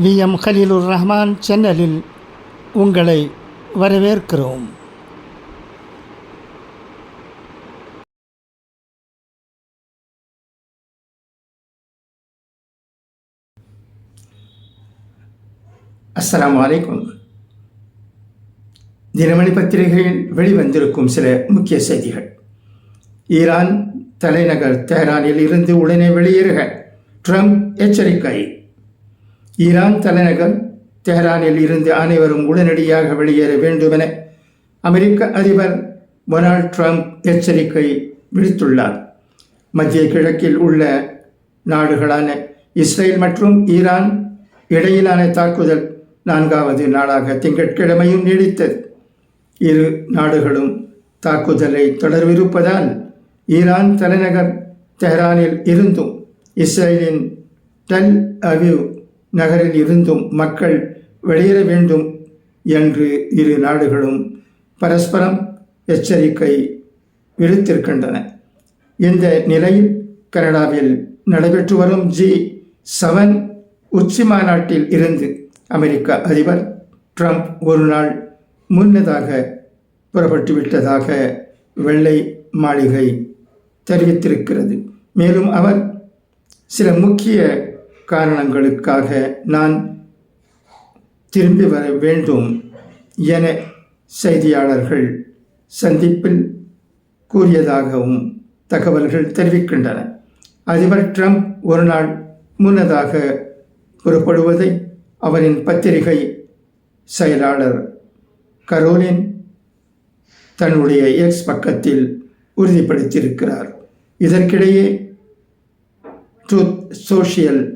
We. M. Khaleelur Rahman சேனலில் உங்களை வரவேற்கிறோம். அஸ்லாம் அலைக்கும். தினமணி பத்திரிகையில் வெளிவந்திருக்கும் சில முக்கிய செய்திகள். ஈரான் தலைநகர் தெஹரானில் இருந்து உடனே வெளியேறுக. ட்ரம்ப் எச்சரிக்கை. ஈரான் தலைநகர் தெஹரானில் இருந்து அனைவரும் உடனடியாக வெளியேற வேண்டுமென அமெரிக்க அதிபர் டொனால்ட் ட்ரம்ப் எச்சரிக்கை விடுத்துள்ளார். மத்திய கிழக்கில் உள்ள நாடுகளான இஸ்ரேல் மற்றும் ஈரான் இடையிலான தாக்குதல் நான்காவது நாளாக திங்கட்கிழமையும் நீடித்தது. இரு நாடுகளும் தாக்குதலை தொடர்விருப்பதால் ஈரான் தலைநகர் தெஹ்ரானில் இருந்தும் இஸ்ரேலின் டெல் அவிவ் நகரில் இருந்தும் மக்கள் வெளியேற வேண்டும் என்று இரு நாடுகளும் பரஸ்பரம் எச்சரிக்கை விடுத்திருக்கின்றன. இந்த நிலையில் கனடாவில் நடைபெற்று வரும் ஜி செவன் உச்சி மாநாட்டில் இருந்து அமெரிக்க அதிபர் ட்ரம்ப் ஒரு நாள் முன்னதாக புறப்பட்டுவிட்டதாக வெள்ளை மாளிகை தெரிவித்திருக்கிறது. மேலும் அவர் சில முக்கிய காரணங்களுக்காக நான் திரும்பி வர வேண்டும் என செய்தியாளர்கள் சந்திப்பில் கூறியதாகவும் தகவல்கள் தெரிவிக்கின்றன. அதிபர் ட்ரம்ப் ஒரு நாள் முன்னதாக புறப்படுவதை அவரின் பத்திரிகை செயலாளர் கரோலின் தன்னுடைய எக்ஸ் பக்கத்தில் உறுதிப்படுத்தியிருக்கிறார். இதற்கிடையே ட்ரூத் சோஷியல்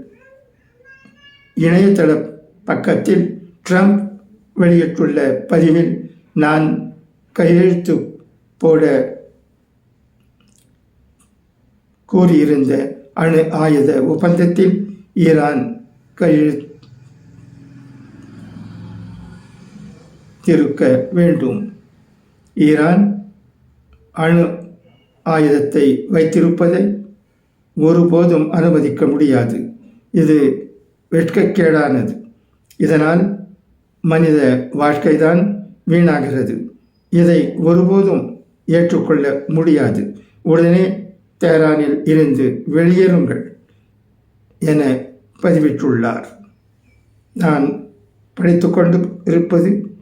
இணையதள பக்கத்தில் ட்ரம்ப் வெளியிட்டுள்ள பதிவில் நான் கையெழுத்து போட கூறியிருந்த அணு ஆயுத ஒப்பந்தத்தில் ஈரான் கையெழுத்திருக்க வேண்டும். ஈரான் அணு ஆயுதத்தை வைத்திருப்பதை ஒருபோதும் அனுமதிக்க முடியாது. இது வெட்கக்கேடானது. இதனால் மனித வாழ்க்கைதான் வீணாகிறது. இதை ஒருபோதும் ஏற்றுக்கொள்ள முடியாது. உடனே தேரானில் இருந்து வெளியேறுங்கள் என பதிவிட்டுள்ளார். நான் படித்து கொண்டு இருப்பது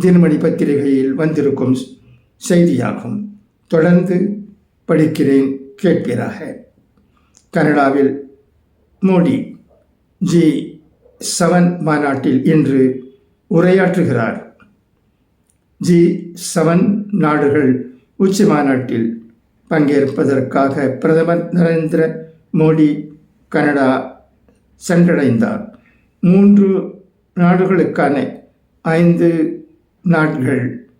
தினமணி பத்திரிகையில் வந்திருக்கும் செய்தியாகும். தொடர்ந்து படிக்கிறேன் கேட்கிறாக கனடாவில் மோடி ஜி செவன் மாநாட்டில் இன்று உரையாற்றுகிறார். ஜி செவன் நாடுகள் உச்சி மாநாட்டில் பங்கேற்பதற்காக பிரதமர் நரேந்திர மோடி கனடா சென்றடைந்தார். மூன்று நாடுகளுக்கான ஐந்து நாட்கள்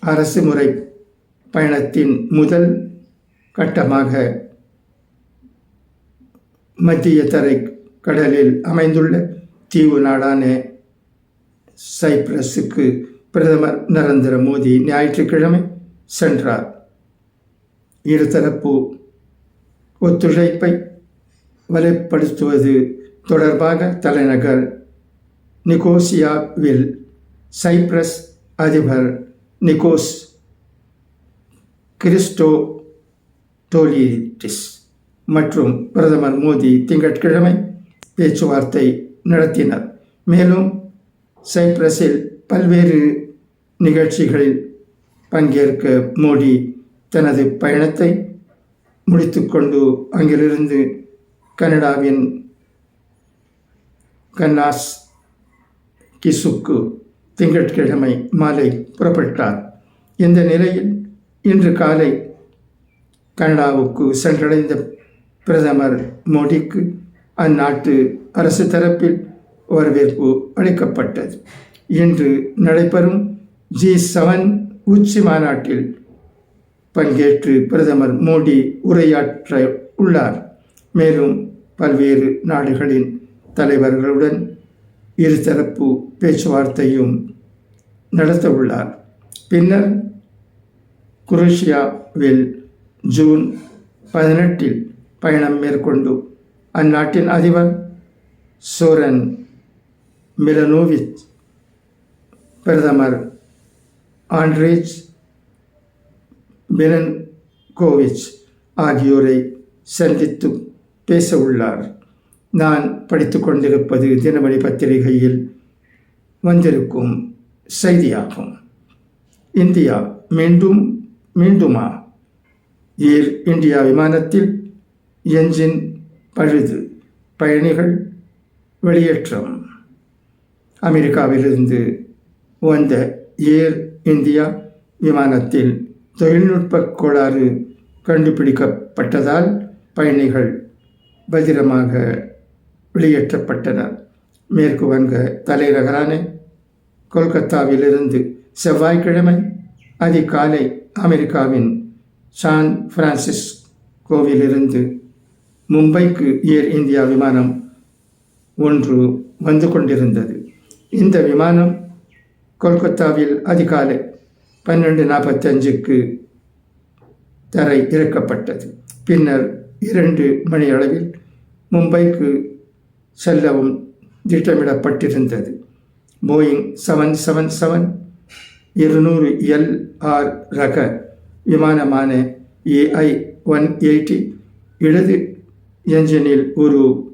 அரசு முறை பயணத்தின் முதல் கட்டமாக மத்திய தரை கடலில் அமைந்துள்ள தீவு நாடான சைப்ரஸுக்கு பிரதமர் நரேந்திர மோடி ஞாயிற்றுக்கிழமை சென்றார். இருதரப்பு ஒத்துழைப்பை வலுப்படுத்துவது தொடர்பாக தலைநகர் நிகோசியாவில் சைப்ரஸ் அதிபர் நிக்கோஸ் கிறிஸ்டோ டோலியிட்டிஸ் மற்றும் பிரதமர் மோடி திங்கட்கிழமை பேச்சுவார்த்தை நடத்தினர். மேலும் சைப்ரஸில் பல்வேறு நிகழ்ச்சிகளில் பங்கேற்க மோடி தனது பயணத்தை முடித்துக்கொண்டு அங்கிலிருந்து கனடாவின் கன்னாஸ் கிசுக்கு திங்கட்கிழமை மாலை புறப்பட்டார். இந்த நிலையில் இன்று காலை கனடாவுக்கு சென்றடைந்த பிரதமர் மோடிக்கு அந்நாட்டு அரசு தரப்பில் வரவேற்பு அளிக்கப்பட்டது. இன்று நடைபெறும் ஜி செவன் உச்சி மாநாட்டில் பங்கேற்று பிரதமர் மோடி உரையாற்ற உள்ளார். மேலும் பல்வேறு நாடுகளின் தலைவர்களுடன் இருதரப்பு பேச்சுவார்த்தையும் நடத்த உள்ளார். பின்னர் குரோஷியாவில் ஜூன் பதினெட்டில் பயணம் மேற்கொண்டு அந்நாட்டின் அதிபர் சோரன் மிலனோவிச் பிரதமர் ஆண்ட்ரேஜ் மிலன்கோவிச் ஆகியோரை சந்தித்து பேச உள்ளார் நான் படித்து கொண்டிருப்பது தினமணி பத்திரிகையில் வந்திருக்கும் செய்தியாகும். இந்தியா மீண்டும் மீண்டுமா? ஏர் இந்தியா விமானத்தில் என்ஜின் பழுது பயணிகள் வெளியேற்றம் அமெரிக்காவிலிருந்து வந்த ஏர் இந்தியா விமானத்தில் தொழில்நுட்ப கோளாறு கண்டுபிடிக்கப்பட்டதால் பயணிகள் பத்திரமாக வெளியேற்றப்பட்டனர். மேற்கு வங்க தலைநகரான கொல்கத்தாவிலிருந்து செவ்வாய்க்கிழமை அதிகாலை அமெரிக்காவின் சான் பிரான்சிஸ்கோவிலிருந்து மும்பைக்கு ஏர் இந்தியா விமானம் ஒன்று வந்து கொண்டிருந்தது. இந்த விமானம் கொல்கத்தாவில் அதிகாலை பன்னெண்டு நாற்பத்தஞ்சுக்கு தரை இறக்கப்பட்டது. பின்னர் இரண்டு மணி அளவில் மும்பைக்கு செல்லவும் திட்டமிடப்பட்டிருந்தது. போயிங் செவன் செவன் செவன் இருநூறு எல்ஆர் ரக விமானமான ஏஐ ஒன் எயிட்டி இடது என்ஜினில் ஒரு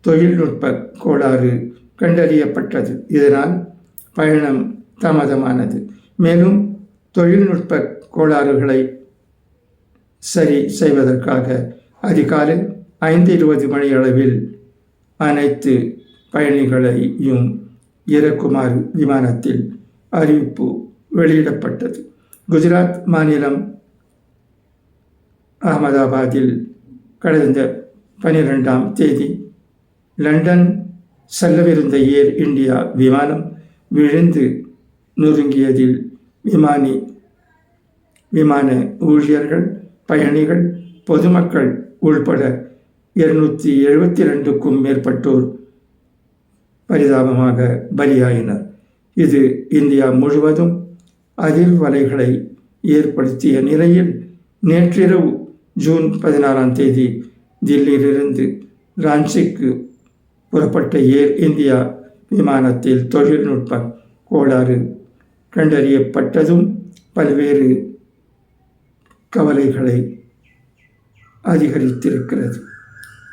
தொழில்நுட்ப கோளாறு கண்டறியப்பட்டது. இதனால் பயணம் தாமதமானது. மேலும் தொழில்நுட்ப கோளாறுகளை சரி செய்வதற்காக அதிகாலை ஐந்து இருபது மணி அளவில் அனைத்து பயணிகளையும் இறக்குமாறு விமானத்தில் அறிவிப்பு வெளியிடப்பட்டது. குஜராத் மாநிலம் அகமதாபாத்தில் கடந்த பனிரெண்டாம் தேதி லண்டன் செல்லவிருந்த ஏர் இந்தியா விமானம் விழுந்து நொறுங்கியதில் விமானி விமான ஊழியர்கள் பயணிகள் பொதுமக்கள் உள்பட இருநூற்றி எழுபத்தி ரெண்டுக்கும் மேற்பட்டோர் பரிதாபமாக பலியாயினர். இது இந்தியா முழுவதும் அதிர்வலைகளை ஏற்படுத்திய நிலையில் நேற்றிரவு ஜூன் பதினாறாம் தேதி தில்லியிலிருந்து ராஞ்சிக்கு புறப்பட்ட ஏர் இந்தியா விமானத்தில் தொழில்நுட்ப கோளாறு கண்டறியப்பட்டதும் பல்வேறு கவலைகளை அதிகரித்திருக்கிறது.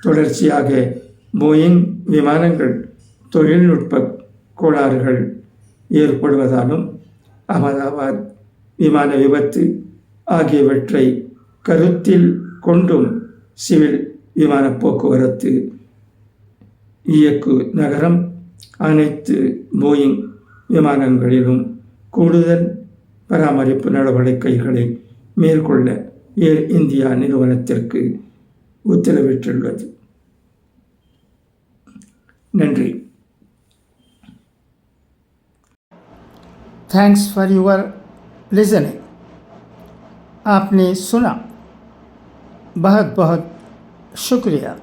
தொடர்ச்சியாக போயிங் விமானங்கள் தொழில்நுட்ப கோளாறுகள் ஏற்படுவதாலும் அகமதாபாத் விமான விபத்து ஆகியவற்றை கருத்தில் கொண்டும் சிவில் விமான போக்குவரத்து இயக்கு நகரம் அனைத்து போயிங் விமானங்களிலும் கூடுதல் பராமரிப்பு நடவடிக்கைகளை மேற்கொள்ள ஏர் இந்தியா நிறுவனத்திற்கு உத்தரவிட்டுள்ளது நன்றி थैंक्स फॉर योर लिसनिंग आपने सुना बहुत बहुत शुक्रिया।